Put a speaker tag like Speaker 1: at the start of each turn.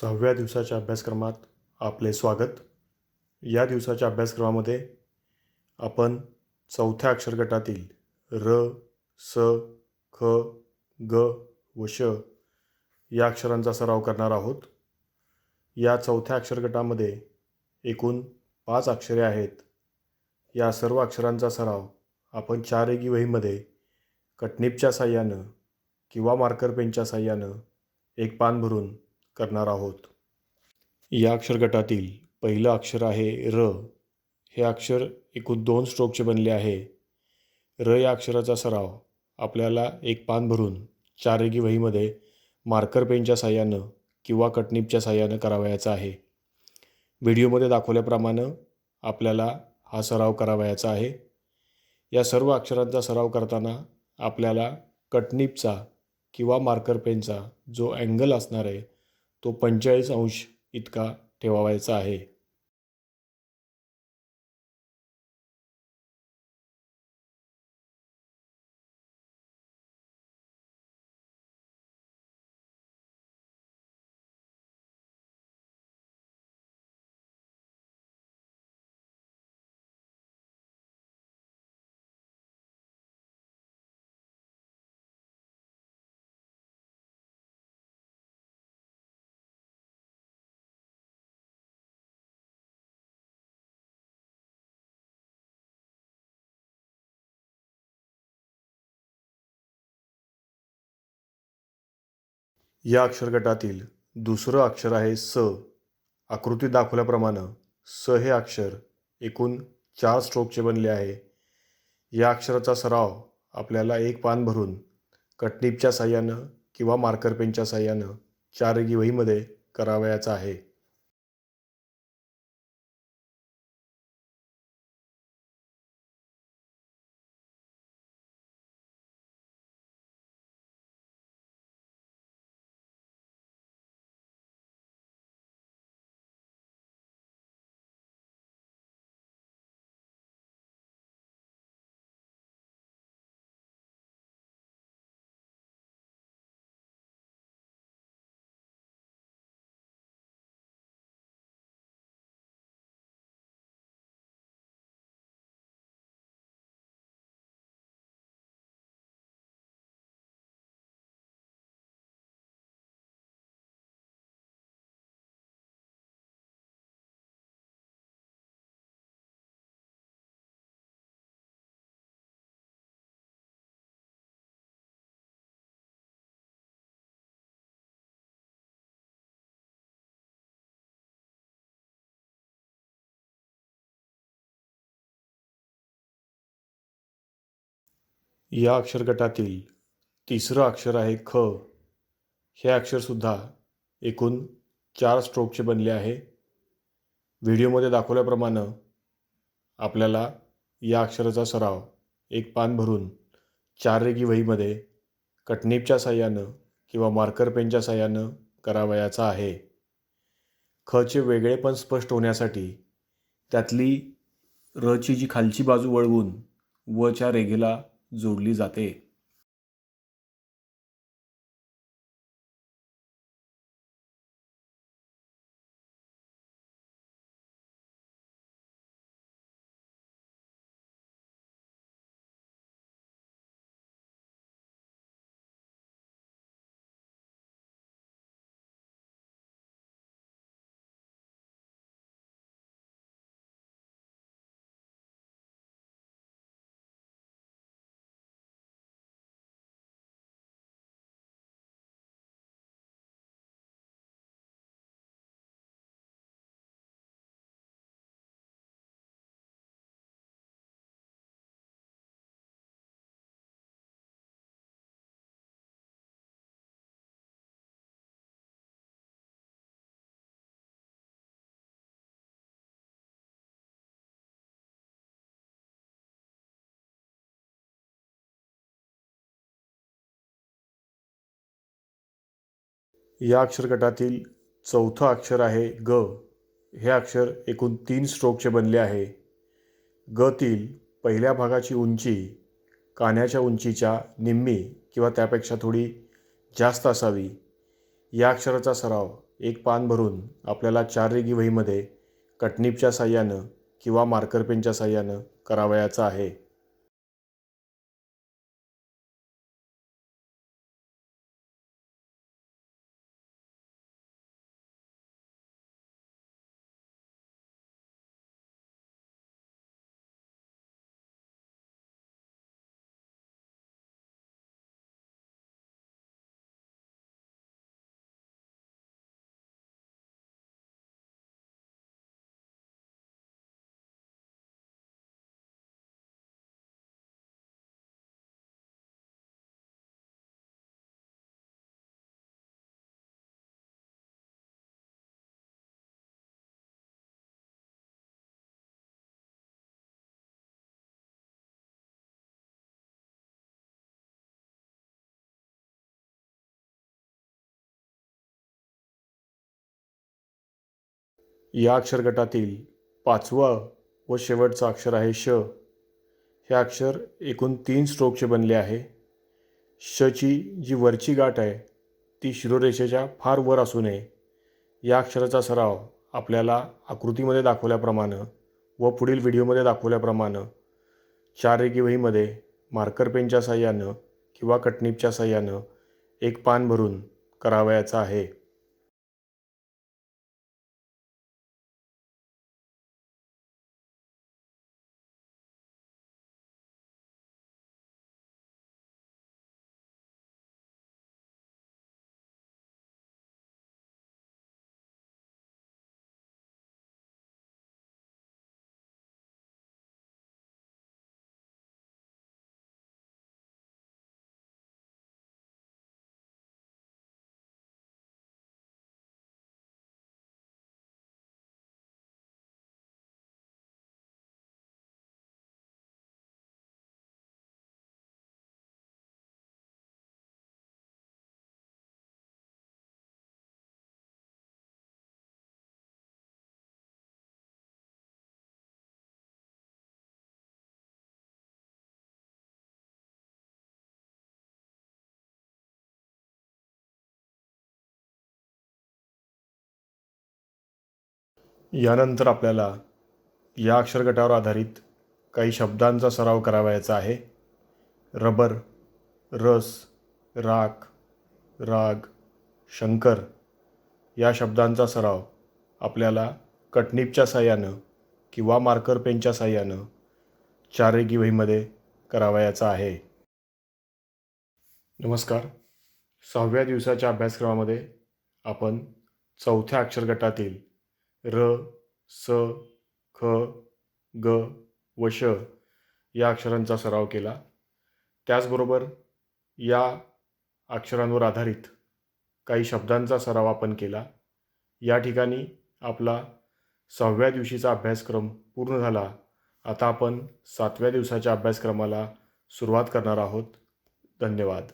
Speaker 1: सहाव्या दिवसाच्या अभ्यासक्रमात आपले स्वागत. या दिवसाच्या अभ्यासक्रमामध्ये आपण चौथ्या अक्षरगटातील र स ख ग व श या अक्षरांचा सराव करणार आहोत. या चौथ्या अक्षरगटामध्ये एकूण पाच अक्षरे आहेत. या सर्व अक्षरांचा सराव आपण चार वहीमध्ये कटनिपच्या साह्यानं किंवा मार्कर पेनच्या साह्यानं एक पान भरून करणार आहोत. या अक्षरगटातील पहिलं अक्षर आहे र. हे अक्षर एकूण दोन स्ट्रोकचे बनले आहे. र या अक्षराचा सराव आपल्याला एक पान भरून चारेगी वहीमध्ये मार्कर पेनच्या साह्यानं किंवा कटनिपच्या साह्यानं करावयाचा आहे. व्हिडिओमध्ये दाखवल्याप्रमाणे आपल्याला हा सराव करावयाचा आहे. या सर्व अक्षरांचा सराव करताना आपल्याला कटनिपचा किंवा मार्कर पेनचा जो अँगल असणार आहे तो पंचेचाळीस अंश इतका ठेवावायचा आहे. या अक्षरगटातील दुसरं अक्षर आहे स. आकृतीत दाखवल्याप्रमाणे स हे अक्षर एकूण चार स्ट्रोकचे बनले आहे. या अक्षराचा सराव आपल्याला एक पान भरून कटनिपच्या साह्यानं किंवा मार्कर पेनच्या साह्यानं चारगी वहीमध्ये करावयाचा आहे. या अक्षरगटातील तिसरं अक्षर आहे ख. हे अक्षरसुद्धा एकूण चार स्ट्रोकचे बनले आहे. व्हिडिओमध्ये दाखवल्याप्रमाणे आपल्याला या अक्षराचा सराव एक पान भरून चार रेगी वहीमध्ये कटनिपच्या साह्यानं किंवा मार्कर पेनच्या साह्यानं करावयाचा आहे. खचे वेगळेपण स्पष्ट होण्यासाठी त्यातली रची जी खालची बाजू वळवून वच्या रेघेला जोडली जाते. या अक्षरगटातील चौथं अक्षर आहे ग. हे अक्षर एकूण तीन स्ट्रोकचे बनले आहे. ग तील पहिल्या भागाची उंची कान्याच्या उंचीच्या निम्मी किंवा त्यापेक्षा थोडी जास्त असावी. या अक्षराचा सराव एक पान भरून आपल्याला चार रेगी वहीमध्ये कटनीपच्या साह्यानं किंवा मार्कर पेनच्या साह्यानं करावयाचा आहे. या अक्षर गटातील व शेवटचं अक्षर आहे श. हे अक्षर एकूण तीन स्ट्रोकचे बनले आहे. शची जी वरची गाठ आहे ती शिरोरेषेच्या फार वर असू नये. या अक्षराचा सराव आपल्याला आकृतीमध्ये दाखवल्याप्रमाणे व पुढील व्हिडिओमध्ये दाखवल्याप्रमाणे चार रेगी वहीमध्ये मार्कर पेनच्या साह्यानं किंवा कटनीपच्या साह्यानं एक पान भरून करावयाचा आहे. यानंतर आपल्याला या अक्षरगटावर आधारित काही शब्दांचा सराव करावयाचा आहे. रबर रस राख राग शंकर या शब्दांचा सराव आपल्याला कटनीपच्या साह्यानं किंवा मार्कर पेनच्या साह्यानं चारेगी वहीमध्ये करावयाचा आहे. नमस्कार. सहाव्या दिवसाच्या अभ्यासक्रमामध्ये आपण चौथ्या अक्षरगटातील र स ख ग व श या अक्षरांचा सराव केला. त्याचबरोबर या अक्षरांवर आधारित काही शब्दांचा सराव आपण केला. या ठिकाणी आपला सहाव्या दिवशीचा अभ्यासक्रम पूर्ण झाला. आता आपण सातव्या दिवसाच्या अभ्यासक्रमाला सुरुवात करणार आहोत. धन्यवाद.